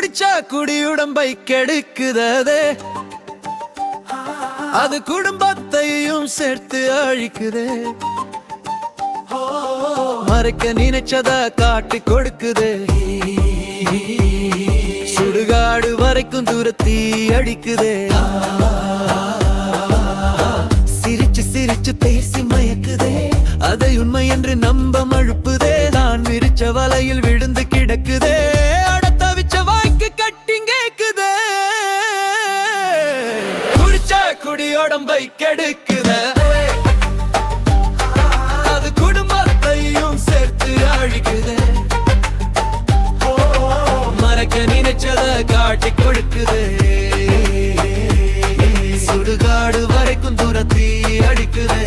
குடிச்சா குடியுடம்பை கெடுக்குதே அது குடும்பத்தையும் சேர்த்து அழிக்குதே. மறைக்க நினைச்சத காட்டி கொடுக்குதே. சுடுகாடு வரைக்கும் தூரத்தி அடிக்குதே. சிரிச்சு சிரிச்சு பேசி மயக்குதே. அதை உண்மை என்று நம்ப மழுப்புதே. நான் விரிச்ச வலையில் விழுந்து கிடக்குதே. குடியோடம்பை கெடுக்குத அது குடும்பத்தையும் சேர்த்து அழிக்குதே மறக்க நினைச்சத காட்டி கொடுக்குது சுடுகாடு வரைக்கும் தூரத்தி அடிக்குதே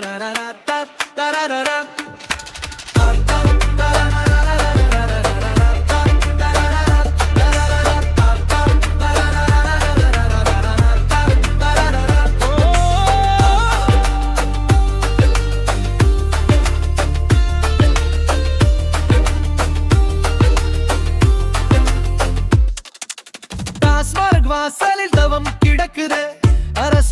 டாஸ்மார்க்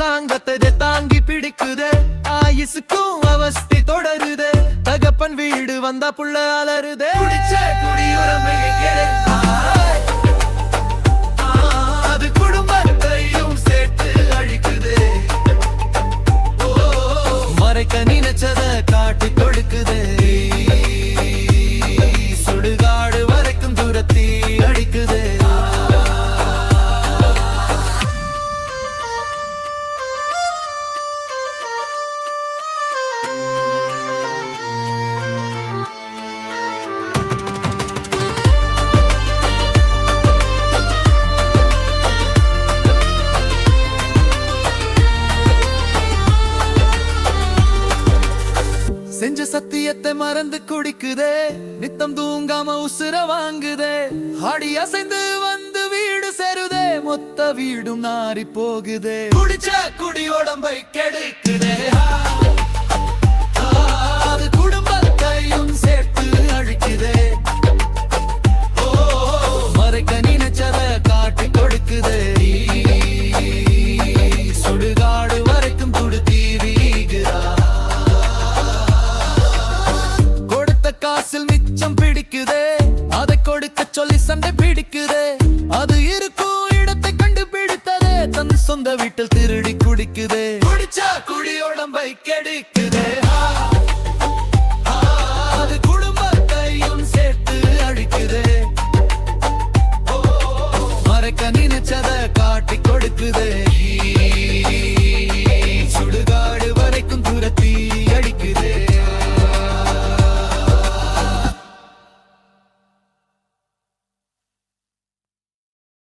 அரசாங்கத்தை தாங்கி பிடிக்குதே. ஆயுசுக்கும் அவஸ்தி தொடருதே. தகப்பன் வீடு வந்தா புள்ள அலறுதே குடிச்ச குடியுரிமை அது குடும்பத்தையும் செஞ்ச சத்தியத்தை மறந்து குடிக்குதே. நித்தம் தூங்காம உசுர வாங்குதே. ஆடி அசைந்து வந்து வீடு சேருதே. மொத்த வீடும் நாரி போகுதே. குடிச்ச குடி உடம்பை கெடுக்குதே. சொல்லி சண்டை பிடிக்குதே. அது இருக்கும் இடத்தை கண்டுபிடித்ததே. தன் சொந்த வீட்டில் திருடி குடிக்குதே. குடிச்சா குடியோடம்பை கெடிக்குதே